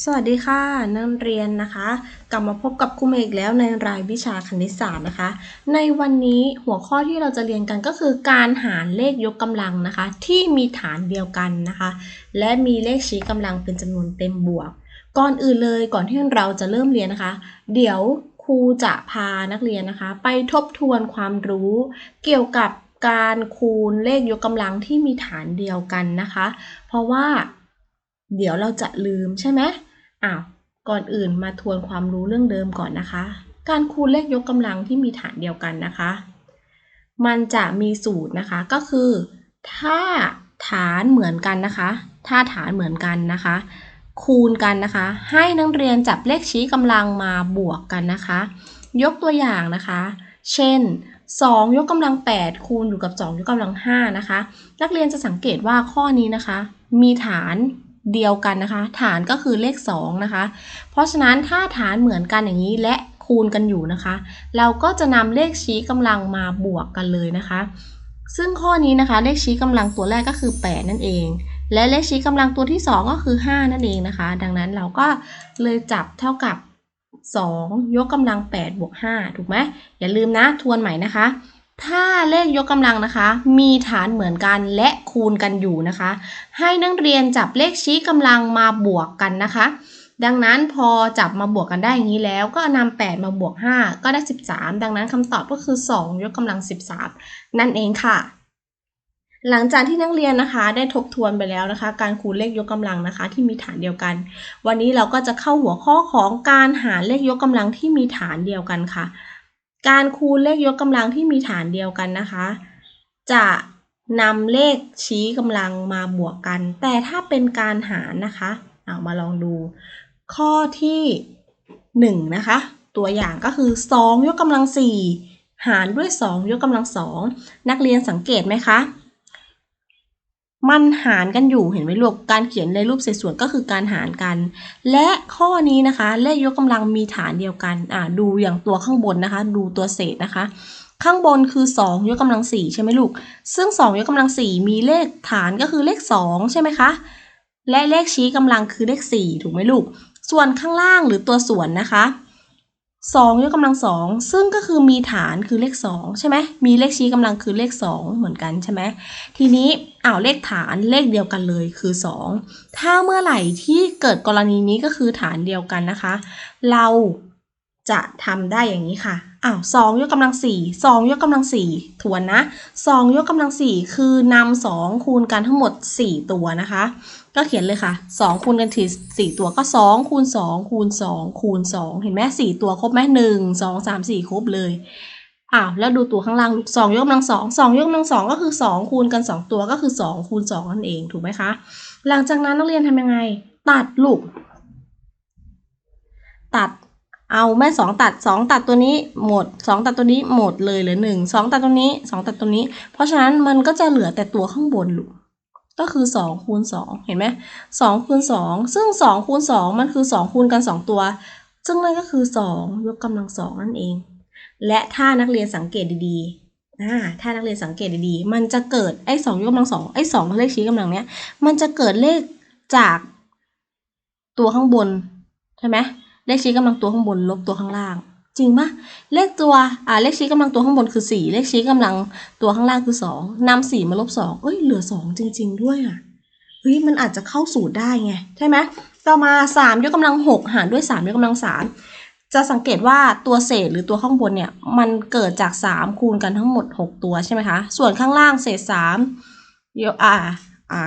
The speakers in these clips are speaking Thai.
สวัสดีค่ะนักเรียนนะคะ กลับมาพบกับครูเมย์อีกแล้วในรายวิชาคณิตศาสตร์นะคะ ในวันนี้หัวข้อที่เราจะเรียนกันก็คือการหารเลขยกกำลังนะคะ ที่มีฐานเดียวกันนะคะ และมีเลขชี้กำลังเป็นจำนวนเต็มบวก ก่อนอื่นเลยก่อนที่เราจะเริ่มเรียนนะคะ เดี๋ยวครูจะพานักเรียนนะคะ ไปทบทวนความรู้ เกี่ยวกับการคูณเลขยกกำลังที่มีฐานเดียวกันนะคะ เพราะว่า เดี๋ยวเราจะลืมใช่ไหมอ้าวก่อนอื่นมาทวนความรู้เรื่องเดิมก่อนนะคะ การคูณเลขยกกำลังที่มีฐานเดียวกันนะคะ มันจะมีสูตรนะคะก็คือ ถ้าฐานเหมือนกันนะคะ ถ้าฐานเหมือนกันนะคะ คูณกันนะคะ ให้นักเรียนจับเลขชี้กำลังมาบวกกันนะคะ ยกตัวอย่างนะคะ เช่น 2 ยกกำลัง 8 คูณอยู่กับ 2 ยกกำลัง5นะคะ นักเรียนจะสังเกตว่าข้อนี้นะคะ มีฐาน เดียวกันนะคะ ฐานก็คือเลข2นะคะ เพราะฉะนั้นถ้าฐานเหมือนกันอย่างนี้และคูณกันอยู่นะคะ เราก็จะนำเลขชี้กำลังมาบวกกันเลยนะคะ ซึ่งข้อนี้นะคะ เลขชี้กำลังตัวแรกก็คือ 8 นั่นเอง และเลขชี้กำลังตัวที่ 2 ก็คือ 5 นั่นเองนะคะ ดังนั้นเราก็เลยจับเท่ากับ 2 ยกกำลัง8บวก5ถูกไหมอย่าลืมนะทวนใหม่นะคะ ถ้าเลขยกกำลังนะคะ มีฐานเหมือนกันและคูณกันอยู่นะคะ ให้นักเรียนจับเลขชี้กำลังมาบวกกันนะคะ ดังนั้นพอจับมาบวกกันได้อย่างนี้แล้ว ก็นำ8มาบวก 5 ก็ได้ 13 ดังนั้นคำตอบก็คือ 2 ยกกำลัง 13 นั่นเองค่ะ หลังจากที่นักเรียนนะคะ ได้ทบทวนไปแล้วนะคะ การคูณเลขยกกำลังนะคะ ที่มีฐานเดียวกัน วันนี้เราก็จะเข้าหัวข้อของการหารเลขยกกำลังที่มีฐานเดียวกันค่ะ การคูณเลขยกกำลังที่มีฐานเดียวกันนะคะ จะนำเลขชี้กำลังมาบวกกัน แต่ถ้าเป็นการหารนะคะเอามาลองดู ข้อที่1นะคะ ตัวอย่างก็คือ 2 ยกกำลัง 4 หารด้วย 2 ยกกำลัง 2 นักเรียนสังเกตไหมคะ มันหารกันอยู่เห็นไหมลูกการเขียนในรูปเศษส่วนก็คือการหารกัน และข้อนี้นะคะเลขยกกำลังมีฐานเดียวกันอ่าดูอย่างตัวข้างบนนะคะ ดูตัวเศษนะคะ ข้างบนคือ 2 ยกกำลัง4ใช่ไหมลูก ซึ่ง 2 ยกกำลัง 4 มีเลขฐานก็คือเลข 2 ใช่ไหมคะและเลขชี้กำลังคือเลข 4 ถูกไหมลูก ส่วนข้างล่างหรือตัวส่วนนะคะ 2ยกกำลัง2ซึ่งก็คือมีฐานคือเลข2ใช่ไหมมีเลขชี้กำลังคือเลข2เหมือนกันใช่ไหมทีนี้อ้าวเลขฐานเลขเดียวกันเลยคือ2ถ้าเมื่อไหร่ที่เกิดกรณีนี้ก็คือฐานเดียวกันนะคะ เราจะทำได้อย่างนี้ค่ะอ้าวสองยกกำลังสี่สองยกกำลังสี่ทวนนะสองยกกำลังสี่คือนำสองคูณกันทั้งหมดสี่ตัวนะคะ ก็เขียนเลยค่ะสองคูณกันทีสี่ตัวก็สองคูณสองคูณสองคูณสองเห็นไหมสี่ตัวครบไหมหนึ่งสองสามสี่ครบเลยอ้าวแล้วดูตัวข้างล่างสองยกกำลังสองสองยกกำลังสองก็คือสองคูณกันสองตัวก็คือสองคูณสองนั่นเองถูกไหมคะ หลังจากนั้นนักเรียนทำยังไง ตัดลูก ตัดเอาแม่สองตัดสองตัดตัวนี้หมดสองตัดตัวนี้หมดเลยเหลือหนึ่งสองตัดตัวนี้สองตัดตัวนี้ เพราะฉะนั้นมันก็จะเหลือแต่ตัวข้างบนลูก ก็คือสองคูณสองเห็นไหมสองคูณสองซึ่งสองคูณสองมันคือสองคูณกันสองตัว ซึ่งนั่นก็คือสองยกกำลังสองนั่นเอง และถ้านักเรียนสังเกตดีๆถ้านักเรียนสังเกตดีๆ มันจะเกิดไอ้สองยกกำลังสองไอ้สองเลขชี้กำลังเนี้ย มันจะเกิดเลขจากตัวข้างบน ใช่ไหมเลขชี้กำลังตัวข้างบนลบตัวข้างล่าง จริงปะเลขตัวอ่าเลขชี้กำลังตัวข้างบนคือสี่เลขชี้กำลังตัวข้างล่างคือสองนำสี่มาลบสองเอ้ยเหลือสองจริง ๆ ด้วยอะเฮ้ยมันอาจจะเข้าสูตรได้ไงใช่ไหมต่อมาสามยกกำลังหกหารด้วยสามยกกำลังสามจะสังเกตว่าตัวเศษหรือตัวข้างบนเนี่ย มันเกิดจากสามคูณกันทั้งหมดหกตัวใช่ไหมคะส่วนข้างล่างเศษสามยกอ่าอ่า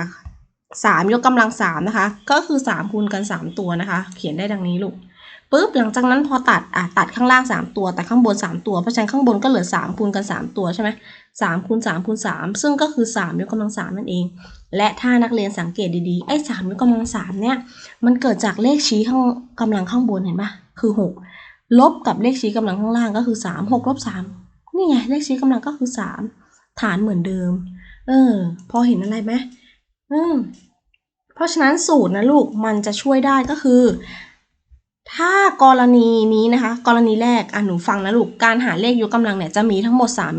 สามยกกำลังสามนะคะ ก็คือสามคูณกันสามตัวนะคะ เขียนได้ดังนี้ลูก ปุ๊บหลังจากนั้นพอตัดอะตัดข้างล่างสามตัวแตัดข้างบนสามตัวเพราะฉะนั้นข้างบนก็เหลือสามคูณกันสามตัวใช่ไหมสามคูณสามคูณสามซึ่งก็คือสามยกกำลังสามนั่นเอง และถ้านักเรียนสังเกตดีๆไอ้สามยกกำลังสามเนี่ยมันเกิดจากเลขชี้ข้างกำลังข้างบนเห็นปะคือหกลบกับเลขชี้กำลังข้างล่างก็คือสามหกลบสามนี่ไงเลขชี้กำลังก็คือสามฐานเหมือนเดิม เออ พอเห็นอะไรไหมอืมเพราะฉะนั้นสูตรนะลูกมันจะช่วยได้ก็คือ ถ้ากรณีนี้นะคะ กรณีแรกอะหนูฟังนะลูกการหาเลขยกกำลังเนี่ยจะมีทั้งหมด3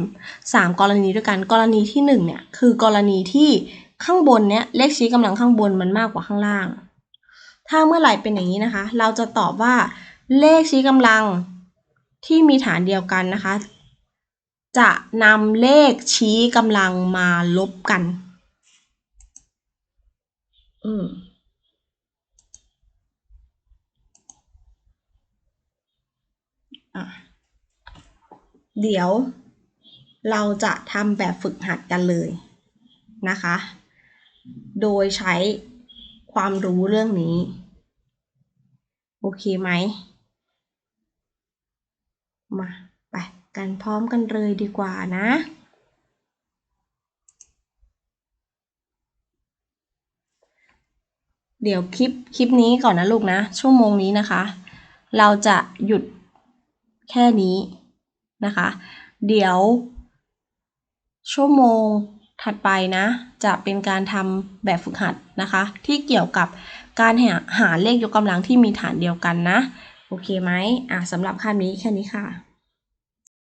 3กรณีด้วยกัน กรณีที่1เนี่ยคือกรณีที่ข้างบนเนี่ยเลขชี้กำลังข้างบนมันมากกว่าข้างล่าง ถ้าเมื่อไหร่เป็นอย่างนี้นะคะ เราจะตอบว่า เลขชี้กำลังที่มีฐานเดียวกันนะคะ จะนำเลขชี้กำลังมาลบกัน อืม อะ เดี๋ยวเราจะทำแบบฝึกหัดกันเลยนะคะ โดยใช้ความรู้เรื่องนี้ โอเคไหม มาไปกันพร้อมกันเลยดีกว่านะเดี๋ยวคลิปคลิปนี้ก่อนนะลูกนะ ชั่วโมงนี้นะคะ เราจะหยุดแค่นี้ นะคะ เดี๋ยว ชั่วโมงถัดไปนะ จะเป็นการทำแบบฝึกหัดนะคะ ที่เกี่ยวกับการหาหาเลขยกกำลังที่มีฐานเดียวกันนะ โอเคไหมอะสำหรับคาบนี้แค่นี้ค่ะ